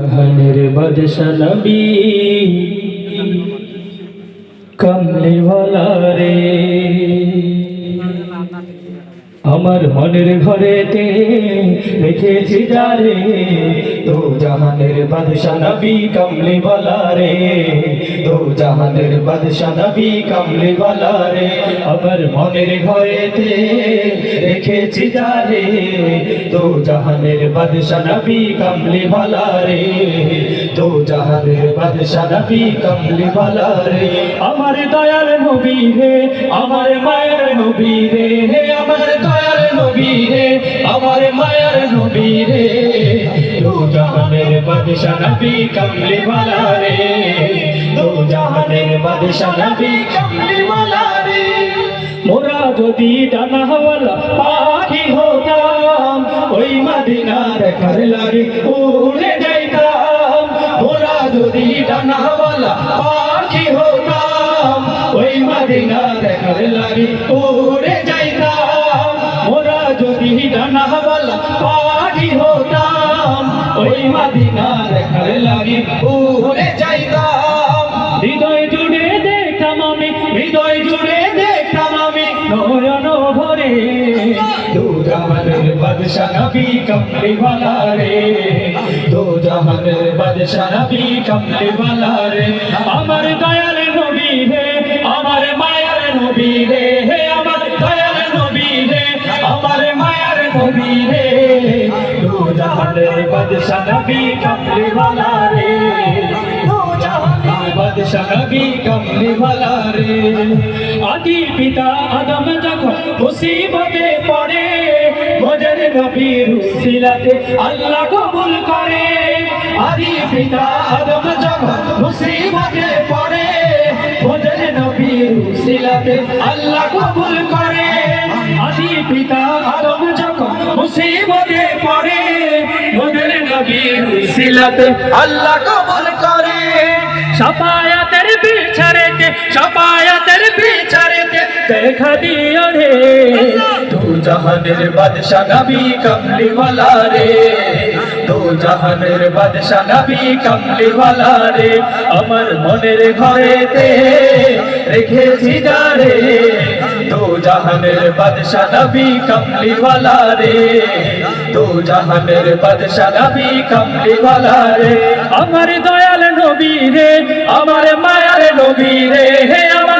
জাহানের বাদশা নবী কমলিওয়ালা রে আমার মনের ঘরেতে রেখেছি যারে তো জাহানের বাদশা নবী কমলিওয়ালা রে তো জাহানের বাদশা নবী কমলিওয়ালা রে আমার মনের ঘরেতে রেখেছি যারে তো জাহানের বাদশা নবী কমলিওয়ালা রে। তো জাহানের বাদশা নবী কমলিওয়ালা রে। আমার দয়াল নবী রে, আমার মায়ের নবী রে। হে আমার দয়াল নবী রে, আমার মায়ের নবী রে। তো জাহানের বাদশা নবী কমলিওয়ালা রে। তো জাহানের বাদশা নবী কমলিওয়ালা রে মোরা যদি ডানাওয়ালা পাখি হতাম, ওই মদিনার ঘর লাগে উড়ে যাইতাম। মোরা যদি ডানাওয়ালা পাখি হতাম, ওই মদিনার ঘর লাগে উড়ে যাইতাম। মোরা যদি ডানাওয়ালা পাখি হতাম, ওই মদিনার ঘর লাগে উড়ে যাইতাম। হৃদয় জুড়ে দেখতাম আমি, হৃদয় জুড়ে দু জাহানের বাদশা নবী কমলি वाला রে দু জাহানের বাদশা নবী কমলি वाला রে আমার দয়াল নবী রে আমার মায়ার নবী রে হে আমার দয়াল নবী রে আমার মায়ার নবী রে দু জাহানের বাদশা নবী কমলি वाला রে দু জাহানের বাদশা নবী কমলি वाला রে আদি পিতা আদম যখন মুসিবতে পড়ে মজর নবীর সিলাতে আল্লাহ কবুল করে। আদি পিতা আদম যখন মুসিবতে পড়ে মজর নবীর সিলাতে আল্লাহ কবুল করে। আদি পিতা আদম যখন মুসিবতে পড়ে মজর নবীর সিলাতে আল্লাহ কবুল করে। সাফায়াতের বিছারেতে সাফায়াতের বিছারেতে দেখা দিও রে। জাহানের বাদশা নবী কমলি রে। দু জাহানের বাদশা নবী কমলি রে, আমার মনের ঘরেতে রেখেছি যারে দু জাহানের বাদশা নবী কমলি রে দু জাহানের বাদশা নবী কমলি রে। আমার দয়াল নবী রে, আমার মায়ার নবী রে, হে আমার